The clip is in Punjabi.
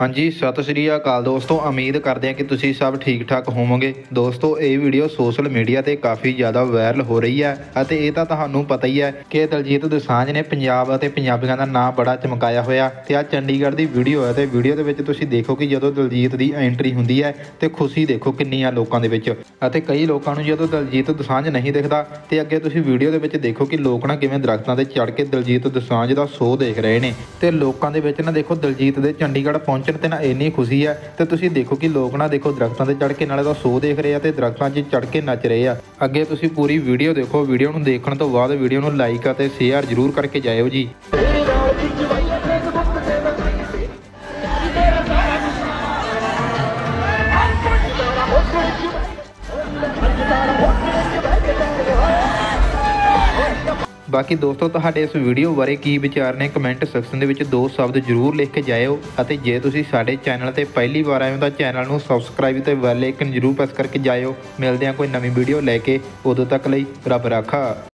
ਹਾਂਜੀ, ਸਤਿ ਸ਼੍ਰੀ ਅਕਾਲ ਦੋਸਤੋ। ਉਮੀਦ ਕਰਦੇ ਹਾਂ ਕਿ ਤੁਸੀਂ ਸਭ ਠੀਕ ਠਾਕ ਹੋਵੋਗੇ। ਦੋਸਤੋ, ਇਹ ਵੀਡੀਓ ਸੋਸ਼ਲ ਮੀਡੀਆ ਤੇ ਕਾਫੀ ਜ਼ਿਆਦਾ ਵਾਇਰਲ ਹੋ ਰਹੀ ਹੈ ਅਤੇ ਇਹ ਤਾਂ ਤੁਹਾਨੂੰ ਪਤਾ ਹੀ ਹੈ ਕਿ ਦਲਜੀਤ ਦੋਸਾਂਝ ਨੇ ਪੰਜਾਬ ਅਤੇ ਪੰਜਾਬੀਆਂ ਦਾ ਨਾਂ ਬੜਾ ਚਮਕਾਇਆ ਹੋਇਆ ਤੇ ਆ ਚੰਡੀਗੜ੍ਹ ਦੀ ਵੀਡੀਓ ਹੈ ਤੇ ਵੀਡੀਓ ਦੇ ਵਿੱਚ ਤੁਸੀਂ ਦੇਖੋ ਕਿ ਜਦੋਂ ਦਲਜੀਤ ਦੀ ਐਂਟਰੀ ਹੁੰਦੀ ਹੈ ਤੇ ਖੁਸ਼ੀ ਦੇਖੋ ਕਿੰਨੀ ਆ ਲੋਕਾਂ ਦੇ ਵਿੱਚ ਅਤੇ ਕਈ ਲੋਕਾਂ ਨੂੰ ਜਦੋਂ ਦਲਜੀਤ ਦੋਸਾਂਝ ਨਹੀਂ ਦਿਖਦਾ ਤੇ ਅੱਗੇ ਤੁਸੀਂ ਵੀਡੀਓ ਦੇ ਵਿੱਚ ਦੇਖੋ ਕਿ ਲੋਕ ਨਾ ਕਿਵੇਂ ਦਰਖਤਾਂ ਤੇ ਚੜ੍ਹ ਕੇ ਦਲਜੀਤ ਦੋਸਾਂਝ ਦਾ ਸ਼ੋਅ ਦੇਖ ਰਹੇ ਨੇ ਤੇ ਲੋਕਾਂ ਦੇ ਵਿੱਚ ਨਾ ਦੇਖੋ ਦਲਜੀਤ ਦੇ ਚੰਡੀਗੜ੍ਹ ਪਹੁੰਚ ਪਹੁੰਚਣ ਤੇ ਨਾ ਇੰਨੀ ਖੁਸ਼ੀ ਹੈ ਤੇ ਤੁਸੀਂ ਦੇਖੋ ਕਿ ਲੋਕ ਨਾ ਦੇਖੋ ਦਰਖਤਾਂ ਤੇ ਚੜ੍ਹ ਕੇ ਨਾਲੇ ਤਾਂ ਸੋ ਦੇਖ ਰਹੇ ਆ ਤੇ ਦਰਖਤਾਂ 'ਚ ਚੜ੍ਹ ਕੇ ਨੱਚ ਰਹੇ ਆ। ਅੱਗੇ ਤੁਸੀਂ ਪੂਰੀ ਵੀਡੀਓ ਦੇਖੋ ਵੀਡੀਓ ਨੂੰ ਦੇਖਣ ਤੋਂ ਬਾਅਦ ਵੀਡੀਓ ਨੂੰ ਲਾਈਕ ਅਤੇ ਸ਼ੇਅਰ ਜ਼ਰੂਰ ਕਰਕੇ ਜਾਇਓ ਜੀ। ਬਾਕੀ ਦੋਸਤੋ, ਤੁਹਾਡੇ ਇਸ ਵੀਡੀਓ ਬਾਰੇ ਕੀ ਵਿਚਾਰ ਨੇ ਕਮੈਂਟ ਸੈਕਸ਼ਨ ਦੇ ਵਿੱਚ ਦੋ ਸ਼ਬਦ ਜ਼ਰੂਰ ਲਿਖ ਕੇ ਜਾਇਓ ਅਤੇ ਜੇ ਤੁਸੀਂ ਸਾਡੇ ਚੈਨਲ ਤੇ ਪਹਿਲੀ ਵਾਰ ਆਏ ਹੋ ਤਾਂ ਚੈਨਲ ਨੂੰ ਸਬਸਕ੍ਰਾਈਬ ਤੇ ਬੈਲ ਆਈਕਨ ਜ਼ਰੂਰ ਪ੍ਰੈਸ ਕਰਕੇ ਜਾਇਓ। ਮਿਲਦੇ ਹਾਂ ਕੋਈ ਨਵੀਂ ਵੀਡੀਓ ਲੈ ਕੇ। ਉਦੋਂ ਤੱਕ ਲਈ ਰੱਬ ਰਾਖਾ।